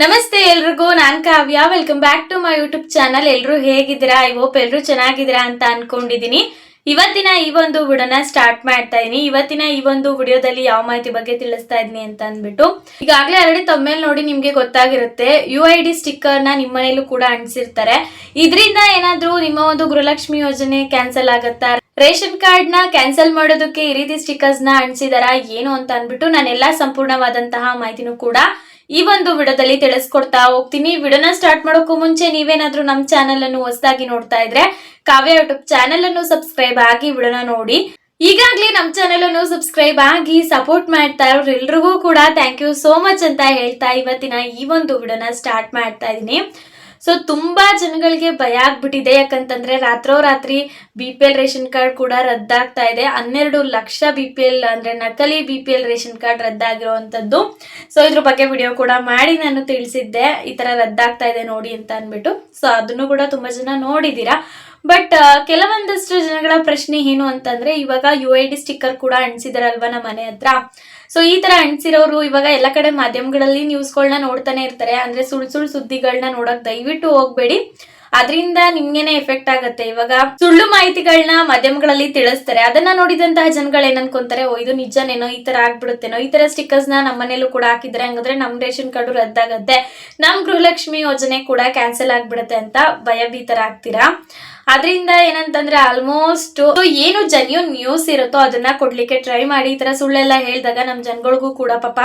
ನಮಸ್ತೆ ಎಲ್ರಿಗೂ, ನಾನ್ Kavya. Welcome back to my YouTube channel ಎಲ್ರು ಹೇಗಿದ್ದೀರಾ? ಐ ಹೋಪ್ ಎಲ್ರು ಚೆನ್ನಾಗಿದ್ದೀರಾ ಅಂತ ಅನ್ಕೊಂಡಿದೀನಿ. ಇವತ್ತಿನ ಈ ಒಂದು ವಿಡಿಯೋನ ಸ್ಟಾರ್ಟ್ ಮಾಡ್ತಾ ಇದೀನಿ. ಇವತ್ತಿನ ಈ ಒಂದು ವಿಡಿಯೋದಲ್ಲಿ ಯಾವ ಮಾಹಿತಿ ಬಗ್ಗೆ ತಿಳಿಸ್ತಾ ಇದೀನಿ ಅಂತ ಅಂದ್ಬಿಟ್ಟು, ಈಗಾಗಲೇ ಆಲ್ರೆಡಿ ತಮ್ಮೇಲೆ ನೋಡಿ ನಿಮ್ಗೆ ಗೊತ್ತಾಗಿರುತ್ತೆ. ಯು ಐ ಡಿ ಸ್ಟಿಕ್ಕರ್ನ ನಿಮ್ಮ ಮನೇಲೂ ಕೂಡ ಅಂಟಿಸಿರ್ತಾರೆ. ಇದರಿಂದ ಏನಾದ್ರೂ ನಿಮ್ಮ ಒಂದು ಗೃಹಲಕ್ಷ್ಮಿ ಯೋಜನೆ ಕ್ಯಾನ್ಸಲ್ ಆಗುತ್ತಾ? ರೇಷನ್ ಕಾರ್ಡ್ನ ಕ್ಯಾನ್ಸಲ್ ಮಾಡೋದಕ್ಕೆ ಈ ರೀತಿ ಸ್ಟಿಕ್ಕರ್ಸ್ನ ಅಂಟಿಸಿದಾರ, ಏನು ಅಂತ ಅಂದ್ಬಿಟ್ಟು ನಾನೆಲ್ಲಾ ಸಂಪೂರ್ಣವಾದಂತಹ ಮಾಹಿತಿನೂ ಕೂಡ ಈ ಒಂದು ವಿಡಿಯೋದಲ್ಲಿ ತಿಳಿಸ್ಕೊಡ್ತಾ ಹೋಗ್ತೀನಿ. ವಿಡಿಯೋನ ಸ್ಟಾರ್ಟ್ ಮಾಡೋಕ್ಕೂ ಮುಂಚೆ ನೀವೇನಾದ್ರೂ ನಮ್ಮ ಚಾನೆಲ್ ಅನ್ನು ಹೊಸದಾಗಿ ನೋಡ್ತಾ ಇದ್ರೆ ಕಾವ್ಯ ಯೂಟ್ಯೂಬ್ ಚಾನೆಲ್ ಅನ್ನು ಸಬ್ಸ್ಕ್ರೈಬ್ ಆಗಿ ವಿಡಿಯೋನ ನೋಡಿ. ಈಗಾಗಲೇ ನಮ್ಮ ಚಾನೆಲ್ ಅನ್ನು ಸಬ್ಸ್ಕ್ರೈಬ್ ಆಗಿ ಸಪೋರ್ಟ್ ಮಾಡ್ತಾ ಇರೋರು ಎಲ್ರಿಗೂ ಕೂಡ ಥ್ಯಾಂಕ್ ಯು ಸೋ ಮಚ್ ಅಂತ ಹೇಳ್ತಾ ಇವತ್ತಿನ ಈ ಒಂದು ವಿಡಿಯೋನ ಸ್ಟಾರ್ಟ್ ಮಾಡ್ತಾ ಇದ್ದೀನಿ. ಸೊ ತುಂಬಾ ಜನಗಳಿಗೆ ಭಯ ಆಗ್ಬಿಟ್ಟಿದೆ. ಯಾಕಂತಂದ್ರೆ ರಾತ್ರೋರಾತ್ರಿ B P L ration card ಕೂಡ ರದ್ದಾಗ್ತಾ ಇದೆ. ಹನ್ನೆರಡು ಲಕ್ಷ ಬಿ ಪಿ ಎಲ್ ಅಂದ್ರೆ ನಕಲಿ B P L ration card ರದ್ದಾಗಿರುವಂತದ್ದು. So ಇದ್ರ ಬಗ್ಗೆ ವಿಡಿಯೋ ಕೂಡ ಮಾಡಿ ನಾನು ತಿಳಿಸಿದ್ದೆ. ಈ ತರ ರದ್ದಾಗ್ತಾ ಇದೆ ನೋಡಿ ಅಂತ ಅಂದ್ಬಿಟ್ಟು. ಸೊ ಅದನ್ನು ಕೂಡ ತುಂಬಾ ಜನ ನೋಡಿದೀರಾ. ಬಟ್ ಕೆಲವೊಂದಷ್ಟು ಜನಗಳ ಪ್ರಶ್ನೆ ಏನು ಅಂತಂದ್ರೆ, ಇವಾಗ ಯು ಐ ಡಿ ಸ್ಟಿಕ್ಕರ್ ಕೂಡ ಅಂಟಿಸಿದಾರಲ್ವಾ ನಮ್ಮ ಮನೆ ಹತ್ರ? ಸೊ ಈ ತರ ಅಂಟಿಸಿರೋರು ಇವಾಗ ಎಲ್ಲ ಕಡೆ ಮಾಧ್ಯಮಗಳಲ್ಲಿ ನ್ಯೂಸ್ಗಳನ್ನ ನೋಡ್ತಾನೆ ಇರ್ತಾರೆ. ಅಂದ್ರೆ ಸುಳ್ ಸುಳ್ ಸುದ್ದಿಗಳನ್ನ ನೋಡಕ್ ದಯವಿಟ್ಟು ಹೋಗ್ಬೇಡಿ. ಅದರಿಂದ ನಿಮ್ಗೇನೆ ಎಫೆಕ್ಟ್ ಆಗುತ್ತೆ. ಇವಾಗ ಸುಳ್ಳು ಮಾಹಿತಿಗಳನ್ನ ಮಾಧ್ಯಮಗಳಲ್ಲಿ ತಿಳಿಸ್ತಾರೆ. ಅದನ್ನ ನೋಡಿದಂತಹ ಜನಗಳು ಏನ್ ಅನ್ಕೊಂತಾರೆ ಓ, ಇದು ನಿಜನೇನೋ? ಈ ತರ ಆಗ್ಬಿಡುತ್ತೇನೋ? ಈ ತರ ಸ್ಟಿಕ್ಕರ್ಸ್ನ ನಮ್ಮ ಮನೇಲೂ ಕೂಡ ಹಾಕಿದ್ರೆ ಹಂಗಂದ್ರೆ ನಮ್ ರೇಷನ್ ಕಾರ್ಡು ರದ್ದಾಗತ್ತೆ. ನಮ್ ಗೃಹಲಕ್ಷ್ಮಿ ಯೋಜನೆ ಕೂಡ ಕ್ಯಾನ್ಸಲ್ ಆಗ್ಬಿಡುತ್ತೆ ಅಂತ ಭಯಭೀತರಾಗ್ತೀರಾ? ಅದರಿಂದ ಏನಂತಂದ್ರೆ ಆಲ್ಮೋಸ್ಟ್ ಏನು ಜೆನ್ಯೂನ್ ನ್ಯೂಸ್ ಇರುತ್ತೋ ಅದನ್ನ ಕೊಡ್ಲಿಕ್ಕೆ ಟ್ರೈ ಮಾಡಿ, ಈ ತರ ಸುಳ್ಳೆಲ್ಲ ಹೇಳಿದಾಗ ನಮ್ ಜನಗಳಿಗೂ ಕೂಡ ಪಾಪ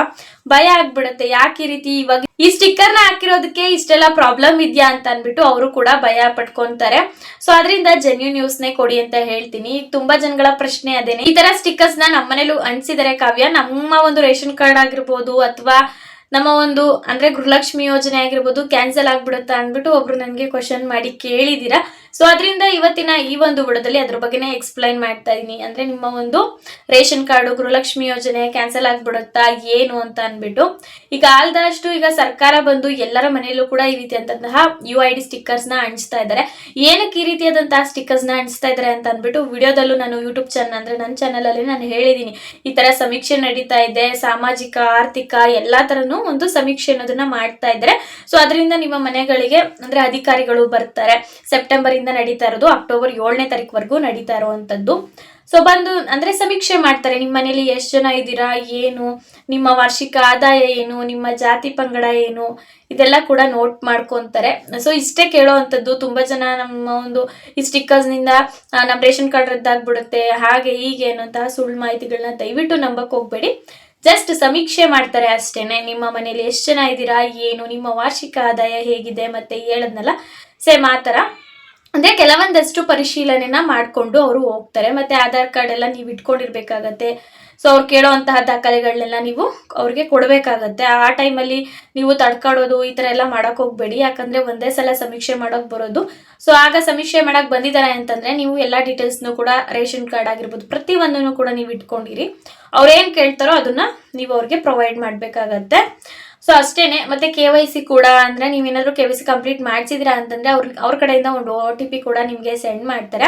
ಭಯ ಆಗ್ಬಿಡುತ್ತೆ. ಯಾಕೆ ಈ ರೀತಿ ಇವಾಗ ಈ ಸ್ಟಿಕ್ಕರ್ನ ಹಾಕಿರೋದಕ್ಕೆ ಇಷ್ಟೆಲ್ಲ ಪ್ರಾಬ್ಲಮ್ ಇದೆಯಾ ಅಂತ ಅನ್ಬಿಟ್ಟು ಅವರು ಕೂಡ ಭಯ ಪಟ್ಕೊಂತಾರೆ. ಸೊ ಅದರಿಂದ ಜೆನ್ಯೂನ್ ನ್ಯೂಸ್ ನೇ ಕೊಡಿ ಅಂತ ಹೇಳ್ತೀನಿ. ತುಂಬಾ ಜನಗಳ ಪ್ರಶ್ನೆ ಅದೇನೆ. ಈ ತರ ಸ್ಟಿಕ್ಕರ್ಸ್ನ ನಮ್ಮನೇಲೂ ಅಂಟಿಸಿದರೆ ಕಾವ್ಯ. ನಮ್ಮ ಒಂದು ರೇಷನ್ ಕಾರ್ಡ್ ಆಗಿರ್ಬೋದು ಅಥವಾ ನಮ್ಮ ಒಂದು, ಅಂದ್ರೆ ಗೃಹಲಕ್ಷ್ಮಿ ಯೋಜನೆ ಆಗಿರ್ಬೋದು ಕ್ಯಾನ್ಸಲ್ ಆಗ್ಬಿಡುತ್ತಾ ಅಂದ್ಬಿಟ್ಟು ಒಬ್ರು ನನಗೆ ಕ್ವಶನ್ ಮಾಡಿ ಕೇಳಿದೀರಾ. ಸೊ ಅದರಿಂದ ಇವತ್ತಿನ ಈ ಒಂದು ಬಿಡದಲ್ಲಿ ಅದ್ರ ಬಗ್ಗೆನೇ ಎಕ್ಸ್ಪ್ಲೈನ್ ಮಾಡ್ತಾ ಇದೀನಿ. ಅಂದ್ರೆ ನಿಮ್ಮ ಒಂದು ರೇಷನ್ ಕಾರ್ಡು, ಗೃಹಲಕ್ಷ್ಮಿ ಯೋಜನೆ ಕ್ಯಾನ್ಸಲ್ ಆಗ್ಬಿಡುತ್ತಾ ಏನು ಅಂತ ಅಂದ್ಬಿಟ್ಟು. ಈಗ ಆಲ್ದಷ್ಟು ಈಗ ಸರ್ಕಾರ ಬಂದು ಎಲ್ಲರ ಮನೆಯಲ್ಲೂ ಕೂಡ ಈ ರೀತಿಯಾದಂತಹ ಯು ಐ ಡಿ ಸ್ಟಿಕ್ಕರ್ಸ್ನ ಅಂಟಿಸ್ತಾ ಇದ್ದಾರೆ. ಏನಕ್ಕೆ ಈ ರೀತಿಯಾದಂತಹ ಸ್ಟಿಕ್ಕರ್ಸ್ನ ಅಂಟಿಸ್ತಾ ಇದ್ದಾರೆ ಅಂತ ಅಂದ್ಬಿಟ್ಟು ವಿಡಿಯೋದಲ್ಲೂ ನಾನು ಯೂಟ್ಯೂಬ್ ಚಾನಲ್ ಅಂದ್ರೆ ನನ್ನ ಚಾನಲಲ್ಲಿ ನಾನು ಹೇಳಿದೀನಿ. ಈ ತರ ಸಮೀಕ್ಷೆ ನಡೀತಾ ಇದೆ, ಸಾಮಾಜಿಕ, ಆರ್ಥಿಕ, ಎಲ್ಲ ತರನು ಒಂದು ಸಮೀಕ್ಷೆ ಅನ್ನೋದನ್ನ ಮಾಡ್ತಾ ಇದ್ದಾರೆ. ಸೊ ಅದರಿಂದ ನಿಮ್ಮ ಮನೆಗಳಿಗೆ ಅಂದ್ರೆ ಅಧಿಕಾರಿಗಳು ಬರ್ತಾರೆ. ಸೆಪ್ಟೆಂಬರ್ ಇಂದ ನಡೀತಾ ಇರೋದು ಅಕ್ಟೋಬರ್ ಏಳನೇ ತಾರೀಕುವರೆಗೂ ನಡೀತಾ ಇರುವಂತದ್ದು. ಸೊ ಬಂದು ಅಂದ್ರೆ ಸಮೀಕ್ಷೆ ಮಾಡ್ತಾರೆ. ನಿಮ್ಮ ಮನೇಲಿ ಎಷ್ಟು ಜನ ಇದ್ದೀರಾ ಏನು ನಿಮ್ಮ ವಾರ್ಷಿಕ ಆದಾಯ ಏನು ನಿಮ್ಮ ಜಾತಿ ಪಂಗಡ ಏನು ಇದೆಲ್ಲ ಕೂಡ ನೋಟ್ ಮಾಡ್ಕೊಂತಾರೆ. ಸೊ ಇಷ್ಟೇ ಕೇಳೋವಂಥದ್ದು ತುಂಬಾ ಜನ ನಮ್ಮ ಒಂದು ಈ ಸ್ಟಿಕ್ಕರ್ಸ್ನಿಂದ ಆ, ನಮ್ಮ ರೇಷನ್ ಕಾರ್ಡ್ ರದ್ದಾಗ್ಬಿಡುತ್ತೆ ಹಾಗೆ ಹೀಗೆ ಅನ್ನೋಂತಹ ಸುಳ್ಳು ಮಾಹಿತಿಗಳನ್ನ ದಯವಿಟ್ಟು ನಂಬಕ್ ಹೋಗ್ಬೇಡಿ. ಜಸ್ಟ್ ಸಮೀಕ್ಷೆ ಮಾಡ್ತಾರೆ ಅಷ್ಟೇನೆ. ನಿಮ್ಮ ಮನೇಲಿ ಎಷ್ಟು ಜನ ಇದ್ದೀರಾ? ಏನು? ನಿಮ್ಮ ವಾರ್ಷಿಕ ಆದಾಯ ಹೇಗಿದೆ? ಮತ್ತೆ ಹೇಳದ್ನಲ್ಲ? ಸೇಮ್ ಆ ಥರ. ಅಂದ್ರೆ ಕೆಲವೊಂದಷ್ಟು ಪರಿಶೀಲನೆನ ಮಾಡ್ಕೊಂಡು ಅವರು ಹೋಗ್ತಾರೆ. ಮತ್ತೆ ಆಧಾರ್ ಕಾರ್ಡ್ ಎಲ್ಲ ನೀವು ಇಟ್ಕೊಂಡಿರ್ಬೇಕಾಗತ್ತೆ. ಸೊ ಅವ್ರು ಕೇಳೋವಂತಹ ದಾಖಲೆಗಳನ್ನೆಲ್ಲ ನೀವು ಅವ್ರಿಗೆ ಕೊಡಬೇಕಾಗತ್ತೆ. ಆ ಟೈಮಲ್ಲಿ ನೀವು ತಡ್ಕಾಡೋದು ಈ ಥರ ಎಲ್ಲ ಮಾಡಕ್ ಹೋಗ್ಬೇಡಿ. ಯಾಕಂದ್ರೆ ಒಂದೇ ಸಲ ಸಮೀಕ್ಷೆ ಮಾಡೋಕೆ ಬರೋದು. ಸೊ ಆಗ ಸಮೀಕ್ಷೆ ಮಾಡಕ್ ಬಂದಿದ್ದಾರೆ ಅಂತಂದ್ರೆ ನೀವು ಎಲ್ಲ ಡೀಟೇಲ್ಸ್ನು ಕೂಡ ರೇಷನ್ ಕಾರ್ಡ್ ಆಗಿರ್ಬೋದು ಪ್ರತಿ ಒಂದನ್ನು ಕೂಡ ನೀವು ಇಟ್ಕೊಂಡಿರಿ. ಅವ್ರೇನ್ ಕೇಳ್ತಾರೋ ಅದನ್ನ ನೀವು ಅವ್ರಿಗೆ ಪ್ರೊವೈಡ್ ಮಾಡ್ಬೇಕಾಗತ್ತೆ. ಸೊ ಅಷ್ಟೇನೆ. ಮತ್ತೆ ಕೆ ವೈ ಸಿ ಕೂಡ ಅಂದ್ರೆ ನೀವೇನಾದ್ರೂ ಕೆ ವೈ ಸಿ ಕಂಪ್ಲೀಟ್ ಮಾಡಿಸಿದ್ರಾ ಅಂತಂದ್ರೆ ಅವ್ರ ಅವ್ರ ಕಡೆಯಿಂದ ಒಂದು ಒ ಟಿ ಪಿ ಕೂಡ ನಿಮಗೆ ಸೆಂಡ್ ಮಾಡ್ತಾರೆ.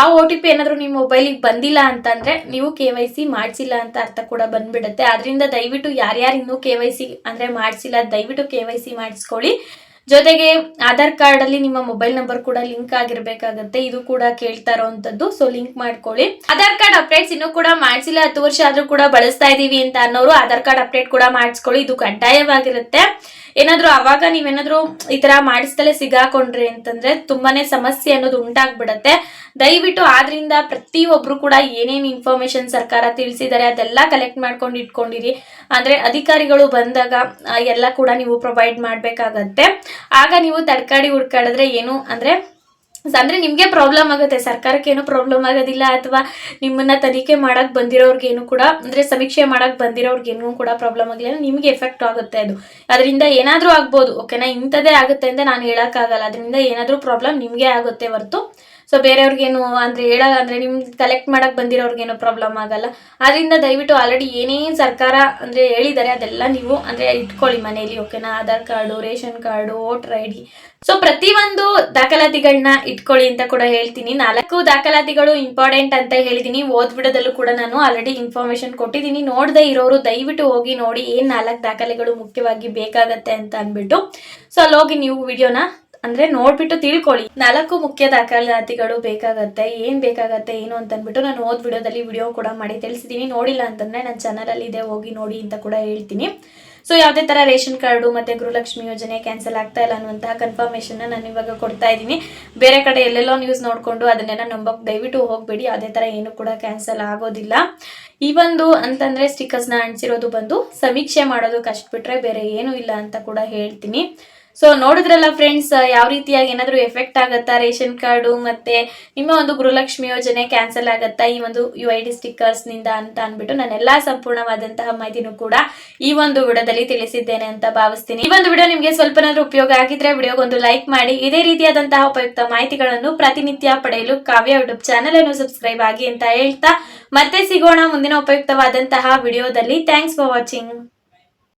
ಆ ಒ ಟಿ ಪಿ ಏನಾದರೂ ನಿಮ್ಮ ಮೊಬೈಲಿಗೆ ಬಂದಿಲ್ಲ ಅಂತಂದ್ರೆ ನೀವು ಕೆ ವೈ ಸಿ ಮಾಡಿಸಿಲ್ಲ ಅಂತ ಅರ್ಥ ಕೂಡ ಬಂದ್ಬಿಡುತ್ತೆ. ಅದರಿಂದ ದಯವಿಟ್ಟು ಯಾರ್ಯಾರು ಇನ್ನೂ ಕೆ ವೈ ಸಿ ಅಂದ್ರೆ ಮಾಡಿಸಿಲ್ಲ, ದಯವಿಟ್ಟು ಕೆ ವೈ ಸಿ ಮಾಡಿಸ್ಕೊಳ್ಳಿ. ಜೊತೆಗೆ ಆಧಾರ್ ಕಾರ್ಡ್ ಅಲ್ಲಿ ನಿಮ್ಮ ಮೊಬೈಲ್ ನಂಬರ್ ಕೂಡ ಲಿಂಕ್ ಆಗಿರ್ಬೇಕಾಗತ್ತೆ. ಇದು ಕೂಡ ಕೇಳ್ತಾ ಇರೋವಂಥದ್ದು. ಸೊ ಲಿಂಕ್ ಮಾಡ್ಕೊಳ್ಳಿ. ಆಧಾರ್ ಕಾರ್ಡ್ ಅಪ್ಡೇಟ್ಸ್ ಇನ್ನೂ ಕೂಡ ಮಾಡಿಸಿಲ್ಲ. ಹತ್ತು ವರ್ಷ ಆದ್ರೂ ಕೂಡ ಬಳಸ್ತಾ ಇದೀವಿ ಅಂತ ಅನ್ನೋರು ಆಧಾರ್ ಕಾರ್ಡ್ ಅಪ್ಡೇಟ್ ಕೂಡ ಮಾಡಿಸ್ಕೊಳ್ಳಿ. ಇದು ಕಡ್ಡಾಯವಾಗಿರುತ್ತೆ. ಏನಾದ್ರೂ ಅವಾಗ ನೀವೇನಾದ್ರೂ ಈ ತರ ಮಾಡಿಸ್ದಲೇ ಸಿಗಾಕೊಂಡ್ರಿ ಅಂತಂದ್ರೆ ತುಂಬಾನೇ ಸಮಸ್ಯೆ ಅನ್ನೋದು ಉಂಟಾಗ್ಬಿಡತ್ತೆ. ದಯವಿಟ್ಟು ಆದ್ರಿಂದ ಪ್ರತಿಯೊಬ್ರು ಕೂಡ ಏನೇನು ಇನ್ಫಾರ್ಮೇಶನ್ ಸರ್ಕಾರ ತಿಳಿಸಿದ್ದಾರೆ ಅದೆಲ್ಲ ಕಲೆಕ್ಟ್ ಮಾಡ್ಕೊಂಡು ಇಟ್ಕೊಂಡಿರಿ. ಅಂದ್ರೆ ಅಧಿಕಾರಿಗಳು ಬಂದಾಗ ಎಲ್ಲ ಕೂಡ ನೀವು ಪ್ರೊವೈಡ್ ಮಾಡ್ಬೇಕಾಗತ್ತೆ. ಆಗ ನೀವು ತಡ್ಕಾಡಿ ಹುಡ್ಕಾಡಿದ್ರೆ ಏನು ಅಂದ್ರೆ ಅಂದ್ರೆ ನಿಮ್ಗೆ ಪ್ರಾಬ್ಲಮ್ ಆಗುತ್ತೆ. ಸರ್ಕಾರಕ್ಕೆ ಏನು ಪ್ರಾಬ್ಲಮ್ ಆಗೋದಿಲ್ಲ ಅಥವಾ ನಿಮ್ಮನ್ನ ತನಿಖೆ ಮಾಡಕ್ ಬಂದಿರೋರ್ಗೇನು ಕೂಡ, ಅಂದ್ರೆ ಸಮೀಕ್ಷೆ ಮಾಡಕ್ ಬಂದಿರೋರ್ಗೇನು ಕೂಡ ಪ್ರಾಬ್ಲಮ್ ಆಗಿಲ್ಲ ನಿಮ್ಗೆ ಎಫೆಕ್ಟ್ ಆಗುತ್ತೆ ಅದು. ಅದರಿಂದ ಏನಾದ್ರೂ ಆಗ್ಬೋದು. ಓಕೆನಾ ಇಂಥದ್ದೇ ಆಗುತ್ತೆ ಅಂತ ನಾನು ಹೇಳಕ್ಕಾಗಲ್ಲ ಅದರಿಂದ ಏನಾದ್ರೂ ಪ್ರಾಬ್ಲಮ್ ನಿಮ್ಗೆ ಆಗುತ್ತೆ ಹೊರತು. ಸೊ ಬೇರೆಯವ್ರಿಗೇನು ಅಂದ್ರೆ ಹೇಳ, ಅಂದ್ರೆ ನಿಮ್ಗೆ ಕಲೆಕ್ಟ್ ಮಾಡಕ್ ಬಂದಿರೋರ್ಗೇನು ಪ್ರಾಬ್ಲಮ್ ಆಗಲ್ಲ. ಅದರಿಂದ ದಯವಿಟ್ಟು ಆಲ್ರೆಡಿ ಏನೇನ್ ಸರ್ಕಾರ ಅಂದ್ರೆ ಹೇಳಿದ್ದಾರೆ ಅದೆಲ್ಲ ನೀವು ಅಂದ್ರೆ ಇಟ್ಕೊಳ್ಳಿ ಮನೆಯಲ್ಲಿ ಓಕೆನಾ Aadhaar card ration card voter I D so ಪ್ರತಿಯೊಂದು ದಾಖಲಾತಿಗಳನ್ನ ಇಟ್ಕೊಳ್ಳಿ ಅಂತ ಕೂಡ ಹೇಳ್ತೀನಿ. ನಾಲ್ಕು ದಾಖಲಾತಿಗಳು ಇಂಪಾರ್ಟೆಂಟ್ ಅಂತ ಹೇಳಿದೀನಿ ಓದ್ಬಿಡೋದಲ್ಲೂ ಕೂಡ ನಾನು ಆಲ್ರೆಡಿ ಇನ್ಫಾರ್ಮೇಶನ್ ಕೊಟ್ಟಿದ್ದೀನಿ. ನೋಡದೆ ಇರೋರು ದಯವಿಟ್ಟು ಹೋಗಿ ನೋಡಿ ಏನ್ ನಾಲ್ಕು ದಾಖಲೆಗಳು ಮುಖ್ಯವಾಗಿ ಬೇಕಾಗತ್ತೆ ಅಂತ ಅಂದ್ಬಿಟ್ಟು. ಸೊ ಅಲ್ಲಿ ಹೋಗಿ ನೀವು ವಿಡಿಯೋನ ಅಂದ್ರೆ ನೋಡ್ಬಿಟ್ಟು ತಿಳ್ಕೊಳ್ಳಿ. ನಾಲ್ಕು ಮುಖ್ಯ ದಾಖಲಾತಿಗಳು ಬೇಕಾಗತ್ತೆ, ಏನ್ ಬೇಕಾಗತ್ತೆ, ಏನು ಅಂತ ಅಂದ್ಬಿಟ್ಟು ನಾನು ಓದ್ ವಿಡಿಯೋದಲ್ಲಿ ವಿಡಿಯೋ ಕೂಡ ಮಾಡಿ ತಿಳಿಸಿದೀನಿ. ನೋಡಿಲ್ಲ ಅಂತಂದ್ರೆ ನನ್ನ ಚಾನಲ್ ಅಲ್ಲಿ ಇದೆ, ಹೋಗಿ ನೋಡಿ ಅಂತ ಕೂಡ ಹೇಳ್ತೀನಿ. ಸೊ ಯಾವುದೇ ತರ ರೇಷನ್ ಕಾರ್ಡು ಮತ್ತೆ ಗೃಹಲಕ್ಷ್ಮಿ ಯೋಜನೆ ಕ್ಯಾನ್ಸಲ್ ಆಗ್ತಾ ಇಲ್ಲ ಅನ್ನುವಂತಹ ಕನ್ಫರ್ಮೇಶನ್ ನಾನು ಇವಾಗ ಕೊಡ್ತಾ ಇದ್ದೀನಿ. ಬೇರೆ ಕಡೆ ಎಲ್ಲೆಲ್ಲೋ ನ್ಯೂಸ್ ನೋಡ್ಕೊಂಡು ಅದನ್ನೆಲ್ಲ ನಂಬಕ್ ದಯವಿಟ್ಟು ಹೋಗ್ಬೇಡಿ. ಅದೇ ತರ ಏನು ಕೂಡ ಕ್ಯಾನ್ಸಲ್ ಆಗೋದಿಲ್ಲ. ಈ ಒಂದು ಅಂತಂದ್ರೆ ಸ್ಟಿಕರ್ಸ್ನ ಅಂಟಿಸಿರೋದು ಬಂದು ಸಮೀಕ್ಷೆ ಮಾಡೋದು ಕಷ್ಟ ಬಿಟ್ರೆ ಬೇರೆ ಏನೂ ಇಲ್ಲ ಅಂತ ಕೂಡ ಹೇಳ್ತೀನಿ. ಸೊ ನೋಡಿದ್ರಲ್ಲ ಫ್ರೆಂಡ್ಸ್ ಯಾವ ರೀತಿಯಾಗಿ ಏನಾದರೂ ಎಫೆಕ್ಟ್ ಆಗತ್ತಾ ರೇಷನ್ ಕಾರ್ಡು ಮತ್ತೆ ನಿಮ್ಮ ಒಂದು ಗೃಹಲಕ್ಷ್ಮಿ ಯೋಜನೆ ಕ್ಯಾನ್ಸಲ್ ಆಗತ್ತಾ ಈ ಒಂದು ಯು ಐ ಡಿ ಸ್ಟಿಕ್ಕರ್ಸ್ನಿಂದ ಅಂತ ಅನ್ಬಿಟ್ಟು ಎಲ್ಲಾ ಸಂಪೂರ್ಣವಾದಂತಹ ಮಾಹಿತಿನೂ ಕೂಡ ಈ ಒಂದು ವಿಡಿಯೋದಲ್ಲಿ ತಿಳಿಸಿದ್ದೇನೆ ಅಂತ ಭಾವಿಸ್ತೀನಿ. ಈ ಒಂದು ವಿಡಿಯೋ ನಿಮಗೆ ಸ್ವಲ್ಪನಾದ್ರೂ ಉಪಯೋಗ ಆಗಿದ್ರೆ ವಿಡಿಯೋಗೊಂದು ಲೈಕ್ ಮಾಡಿ. ಇದೇ ರೀತಿಯಾದಂತಹ ಉಪಯುಕ್ತ ಮಾಹಿತಿಗಳನ್ನು ಪ್ರತಿನಿತ್ಯ ಪಡೆಯಲು ಕಾವ್ಯ ಯೂಟ್ಯೂಬ್ ಚಾನಲ್ ಅನ್ನು ಸಬ್ಸ್ಕ್ರೈಬ್ ಆಗಿ ಅಂತ ಹೇಳ್ತಾ ಮತ್ತೆ ಸಿಗೋಣ ಮುಂದಿನ ಉಪಯುಕ್ತವಾದಂತಹ ವಿಡಿಯೋದಲ್ಲಿ. Thanks for watching